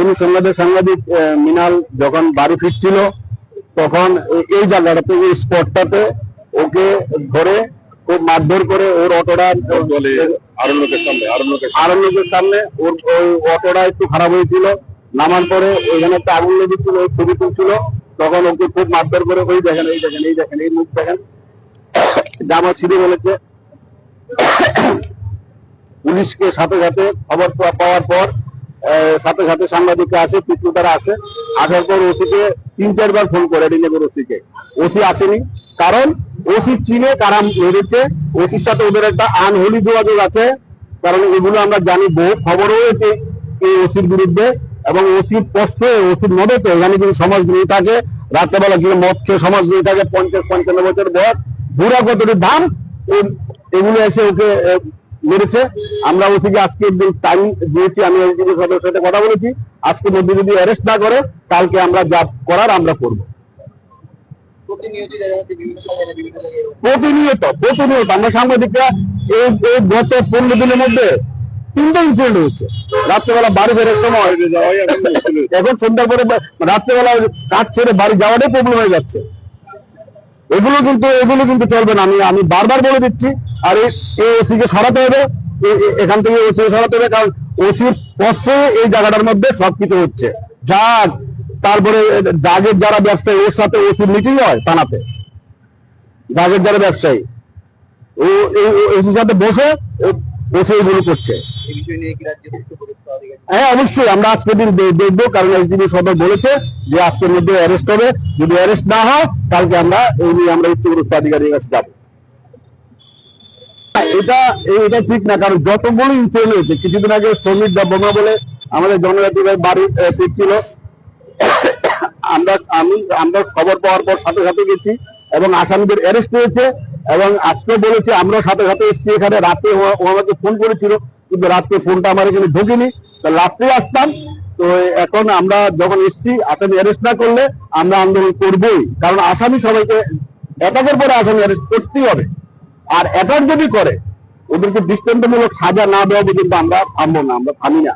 তরুণ সংবাদের সাংবাদিক মিনাল যখন বাড়ি ফিরছিল তখন এই জায়গাটাতে এই স্পটটাতে ওকে ধরে খুব মারধর করে ওর অটোটা বলে আরও লোকের সামনে। ওর অটোটা একটু খারাপ হয়েছিল। নামার পরে ওইখানে একটা আগুন লেগেছিল ওই ছবি তুলছিল। তখন ওকে খুব মারধর করে ওই দেখেন এই দেখেন এই দেখেন এই মুখ দেখেন। জামা ছিঁড়ে বলেছে। পুলিশকে সাথে সাথে খবর পাওয়ার পর সাথে সাথে সাংবাদিকরা আসে পিছুতারা আসে। আসার পর ওসিকে তিন চারবার ফোন করে ডিনেগর ওসিকে। ওসি আসেনি, কারণ ওসি চিনে কারা মেরেছে। ওসির সাথে ওদের একটা আনহোলি যোগাযোগ আছে, কারণ এগুলো আমরা জানি, বহু খবরও হয়েছে এই ওসির বিরুদ্ধে, এবং ওসির কষ্টে, ওসির মদতে এখানে কিন্তু সমাজ নিয়ে থাকে, রাত্রেবেলা গিয়ে মদ খেয়ে সমাজ নিয়ে থাকে পঞ্চাশ পঞ্চান্ন বছর বয়স, বুড়া কতটি দাম? এগুলো এসে ওকে মেরেছে। আমরা ওসিকে আজকে একদিন টাইম দিয়েছি আমি এসডিপি সদস্যের সাথে কথা বলেছি। আজকে মধ্যে যদি অ্যারেস্ট না করে কালকে আমরা যা করার আমরা করব। প্রতিনিয়ত প্রতিনিয়ত। আমরা সাংবাদিকরা এই এই গত পনেরো দিনের মধ্যে তিনটা ইনসিডেন্ট হচ্ছে রাত্রেবেলা বাড়ি ফেরার সময় এখন। সন্ধ্যার পরে রাত্রেবেলা কাজ ছেড়ে বাড়ি যাওয়াটাই প্রবলেম হয়ে যাচ্ছে। এগুলো কিন্তু এগুলো কিন্তু চলবে না। আমি আমি বারবার বলে দিচ্ছি আর এই ওসি কে সরাতে হবে। এখান থেকে ওসি সরাতে হবে কারণ ওসির পক্ষে এই জায়গাটার মধ্যে সবকিছু হচ্ছে। জাগ তারপরে জাগের যারা ব্যবসায়ী ওর সাথে ওসির মিটিং হয় থানাতে। জাগের যারা ব্যবসায়ী ও ওসির সাথে বসে বসে এগুলো করছে। আধিকারিক হ্যাঁ অবশ্যই আমরা আজকের দিন দেখব কারণ এসডিপি সদর বলেছে যে আজকের মধ্যে অ্যারেস্ট হবে। যদি অ্যারেস্ট না হয় কালকে আমরা এই নিয়ে আমরা উচ্চপদস্থ আধিকারিকের কাছে যাব। এটা এটা ঠিক না, কারণ যতগুলো ইনসিডেন্ট হয়েছে, কিছুদিন আগে শ্রমিক বা বোমা বলে আমাদের জনজাতি ভাই বাড়ি ফিরছিল। আমরা, আমি, আমরা খবর পাওয়ার পর সাথে সাথে গেছি এবং আসামিদের অ্যারেস্ট হয়েছে এবং আজকে বলেছে আমরা সাথে সাথে এসেছি এখানে। রাতে ও আমাকে ফোন করেছিল, কিন্তু রাত্রে ফোনটা আমার এখানে ঢোকেনি। তো রাত্রে আসতাম, তো এখন আমরা যখন এসছি, আসামি অ্যারেস্ট না করলে আমরা আন্দোলন করবই। কারণ আসামি সবাইকে অ্যাটাকের পরে আসামি অ্যারেস্ট করতেই হবে। আর অ্যাটাক যদি করে, ওদেরকে দৃষ্টান্তমূলক সাজা না দেওয়া যদি আমরা থামবো না, আমরা থামি না।